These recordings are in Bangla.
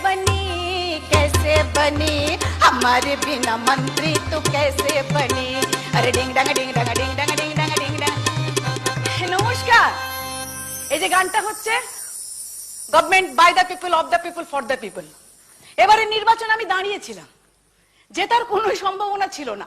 बनी कैसे बनी हमारे बिना मंत्री तो कैसे बनी अरे डिंग डंग डिंग डंग डिंग डंग डिंग डंग डिंग डंग নমস্কার এই যে গানটা হচ্ছে government by the people of the people for the people এবারে নির্বাচন আমি দাঁড়িয়েছিলাম জেতার কোনো সম্ভাবনা ছিল না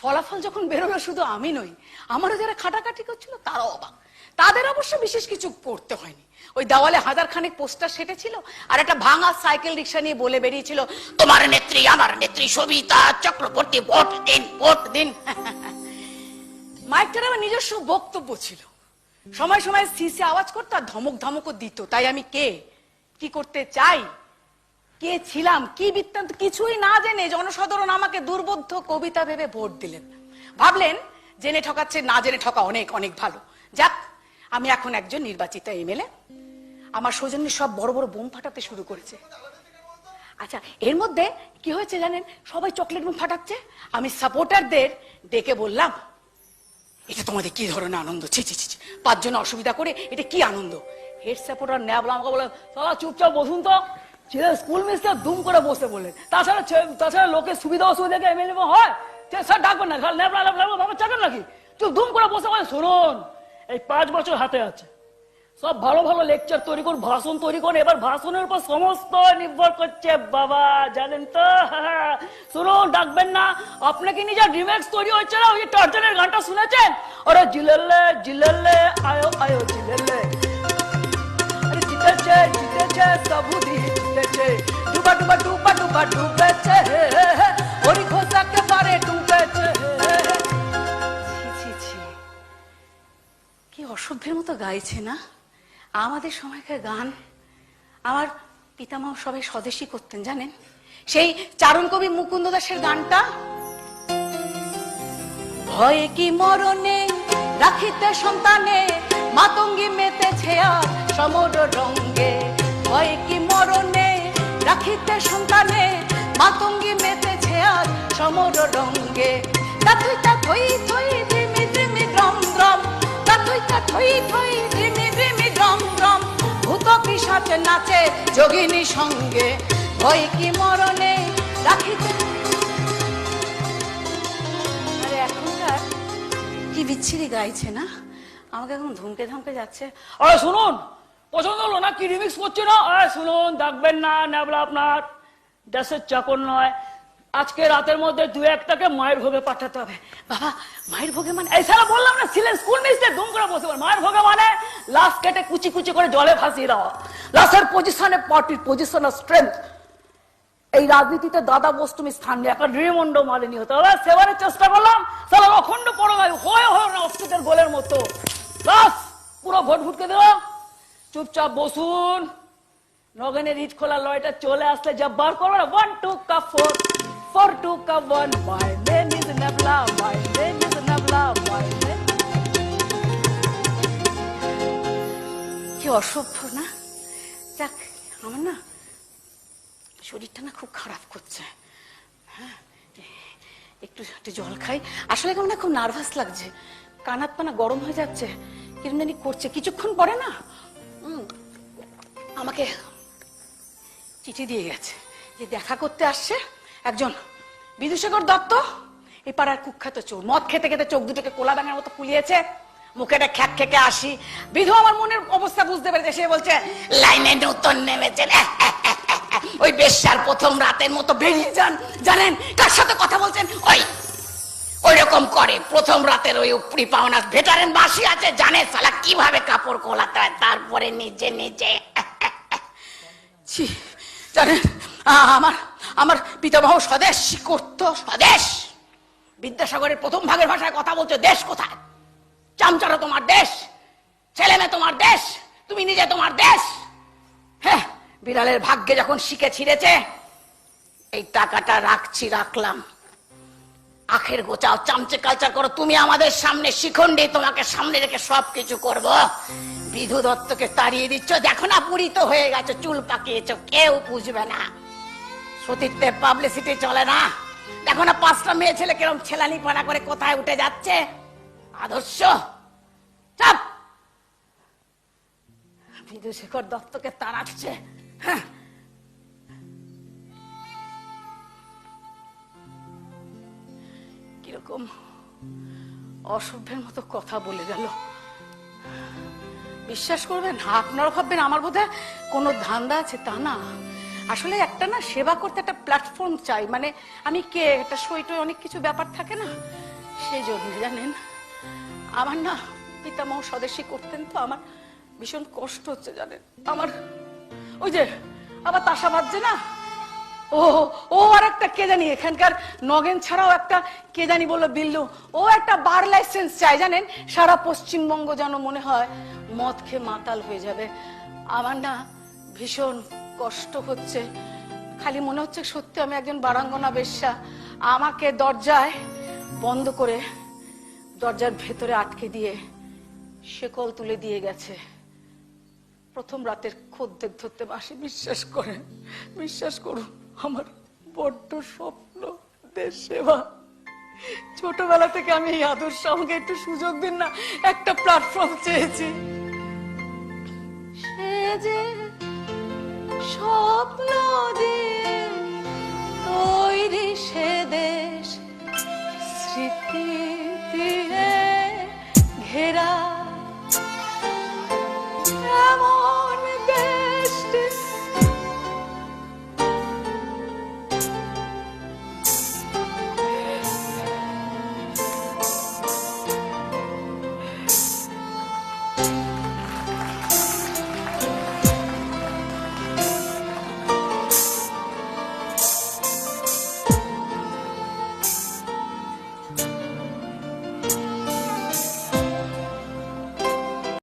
ফলাফল যখন বেরোলো শুধু আমি নই, আমারও যারা খাটাখাটি করছিল তারাও অবাক। তাদের অবশ্য বিশেষ কিছু করতে হয়নি। ওই দেওয়ালে হাজার খানেক পোস্টার সেটেছিল আর একটা ভাঙা সাইকেল রিক্সা নিয়ে বলে বেরিয়েছিল, তোমার নেত্রী, আমার নেত্রী সবিতা চক্রবর্তী, ভোট দিন ভোট দিন। মাইকটার আমার নিজস্ব বক্তব্য ছিল। সময় সময় সিসি আওয়াজ করতো আর ধমক ধমকও দিত। তাই আমি কে? কি করতে চাই? কে ছিলাম কি বৃত্তান্ত? কিছুই না জেনে জনসাধারণ আমাকে দুর্বোধ্য কবিতা ভেবে ভোট দিলেন। ভাবলেন, জেনে ঠকাচ্ছে, না জেনে ঠকা অনেক অনেক ভালো। যাক, আমি এখন একজন নির্বাচিত এমএলএ। আমার সৌজন্য সব বড় বড় বোম ফাটাতে শুরু করেছে। আচ্ছা এর মধ্যে কি হয়েছে জানেন? সবাই চকলেট বোম ফাটাচ্ছে। আমি সাপোর্টারদের ডেকে বললাম, এটা তোমাদের কি ধরনের আনন্দ? ছি ছি ছি। পাঁচজন অসুবিধা করে এটা কি আনন্দ? হেড সাপোর্টার আমাকে বলে সালা চুপচাপ বসুন তো। ছেলে স্কুল মিস্টার দুম করে বসে বললেন তাছাড়া তাছাড়া লোকের সুবিধা অসুবিধাকে এমএলএ হয়? স্যার, ডাকবেন না। খালি ন্যাবলা ন্যাবলা বাবা নাকি? তুই দুম করে বসে বলে, শুনুন, এই পাঁচ বছর হাতে আছে। সব ভালো ভালো লেকচার তৈরি করুন, ভাষণ তৈরি করুন। এবার ভাষণের উপর সমস্ত নির্ভর করছে বাবা, জানেন তো? শুনুন, ডাকবেন না। আপনাকে নিজের রিমেক্স তৈরি হচ্ছে না? ওই যে টর্জনের গানটা শুনেছেন? ওরে, জিলেলে জিলেলে, আয়ো আয়ো, জিলেলে। সবুদি জিতেছে ডুবা ডুবা ডুবা ডুবা ডুবেছে। ওরি খোসাকে পারে ডুবেছে। কি অসভ্যের মতো গাইছে না? আমাদের সময়কার গান আমার পিতামহ সবাই স্বদেশী করতেন, জানেন? সেই চারণ কবি মুকুন্দ দাসের গানটা। ভয়ে কি মরণে রাখিতে সন্তানে, মাতঙ্গি মেতেছে আর সমর রঙ্গে। ভয়ে কি মরণে? রাখিতে সন্তানে মাতঙ্গি মেতেছে আর সমর রঙ্গে। তাথুই তাথুই থুই ধিমি ধিমি ড্রম ড্রম তাথুই তাথুই থুই ধিমি ধিমি ড্রম ড্রম ভূত পিসাচ নাচে যোগিনী সঙ্গে। ভয় কি মরণে? রাখিতে আরে এখনকার কি বিচ্ছিরি গাইছে না? আমাকে এখন ধমকে ধমকে যাচ্ছে। আরে শুনুন! পছন্দ হলো না? কি রিমিক্স করছে না? আরে শুনুন ডাকবেন না নেবলা আপনার। দেশের চাকর নয়। আজকে রাতের মধ্যে দু একটাকে মায়ের ভোগে পাঠাতে হবে। বাবা, মায়ের ভোগে মানে এই সারা বললাম না ছিলেন স্কুল মিস্টে দুম করে বসে। মায়ের ভোগে মানে লাশ কেটে কুচি কুচি করে জলে ভাসিয়ে দেওয়া। লাশের পজিশনে পার্টির পজিশন অফ স্ট্রেংথ এই রাজনীতিতে দাদা বস্তুমি স্থান নিয়ে একটা রিমন্ড মালিনী হতে হবে সেবারের চেষ্টা করলাম। তাহলে অখণ্ড পরগায় হয়ে হয়ে না অস্ট্রেটের গোলের মতো। লাশ পুরো ভোট ভুটকে দিল চুপচাপ বসুন। নগেনের ইট খোলা লয়টা চলে আসলে যা বার করবে না। ওয়ান টু কা ফোর ফোর টু কা one my name is Nebla my name is Nebla my name কি অসভ্য না? যাক আমার না শরীরটা না খুব খারাপ করছে। হ্যাঁ, একটু একটু জল খাই। আসলে কেমন না খুব নার্ভাস লাগছে। কানাত পানা গরম হয়ে যাচ্ছে। কিরম জানি করছে। কিছুক্ষণ পরে না আমাকে চিঠি দিয়ে গেছে যে দেখা করতে আসছে একজন বিদুশেখর দত্ত। এই পাড়ার কুখ্যাত চোর। মদ খেতে খেতে চোখ দুটোকে কোলা ব্যাঙের মতো ফুলিয়েছে। মুখেটা খ্যাক খেকে আসি বিধু আমার মনের অবস্থা বুঝতে পেরেছে। সে বলছে, লাইনে নতুন নেমেছেন। ওই বেশ্যার প্রথম রাতের মতো বেরিয়ে যান। জানেন কার সাথে কথা বলছেন? ওই ওই রকম করে। প্রথম রাতের ওই উপরি পাওনা ভেটারেন বাসি আছে, জানে সালা কীভাবে কাপড় কোলাতে হয় তারপরে নিজে নিজে। জানেন আমার আমার পিতামহ স্বদেশ করত স্বদেশ। বিদ্যাসাগরের প্রথম ভাগের ভাষায় কথা বলছো, দেশ কোথায়? চামচারো তোমার দেশ, ছেলে মেয়ে তোমার দেশ, তুমি নিজে তোমার দেশ। হ্যাঁ বিড়ালের ভাগ্যে যখন শিখে ছিঁড়েছে, এই টাকাটা রাখছি, রাখলাম। আখের গোচাও চামচে কালচার করো। তুমি আমাদের সামনে শিখন্ডি তোমাকে সামনে রেখে সব কিছু করব। বিধু দত্তকে তাড়িয়ে দিচ্ছ। দেখো না, পুরিত হয়ে গেছে, চুল পাকিয়েছ, কেউ বুঝবে না। সতীত্বের পাবলিসিটি চলে না। দেখো না, পাঁচটা মেয়ে ছেলে কিরম ছেলানি পানা করে কোথায় উঠে যাচ্ছে। আদর্শ। চাপ! বিধুশেখর দত্তকে তাড়াচ্ছে। হ্যাঁ কীরকম অসভ্যের মতো কথা বলে গেল। বিশ্বাস করবেন আপনারা ভাববেন আমার বোধহয় কোনো ধান্দা আছে, তা না। আসলে একটা না সেবা করতে একটা প্ল্যাটফর্ম চাই মানে আমি কে? একটা সইটই অনেক কিছু ব্যাপার থাকে না। সেই জন্য জানেন, আমার না পিতামহ স্বদেশী করতেন তো আমার ভীষণ কষ্ট হচ্ছে জানেন। আমার ওই যে, আবার তাসা বাজছে না ও ও আর একটা কে জানি এখানকার নগেন ছাড়াও একটা কে জানি বলল। বিল্লু ও একটা বার লাইসেন্স চাই, জানেন? সারা পশ্চিমবঙ্গ যেন মনে হয় মদ খেয়ে মাতাল হয়ে যাবে। আমার না ভীষণ কষ্ট হচ্ছে। খালি মনে হচ্ছে সত্যি আমি একজন বারাঙ্গনা বেশ্যা। আমাকে দরজায় বন্ধ করে দরজার ভেতরে আটকে দিয়ে শেকল তুলে দিয়ে গেছে। প্রথম রাতের খদ্দের ধরতে বাসি বিশ্বাস করেন, বিশ্বাস করুন। আমার বড্ড স্বপ্ন, দেশ সেবা। ছোটবেলা থেকে আমি এই আদর্শ আমাকে একটু সুযোগ দিন না, একটা প্ল্যাটফর্ম চেয়েছি। সে যে স্বপ্ন দিয়ে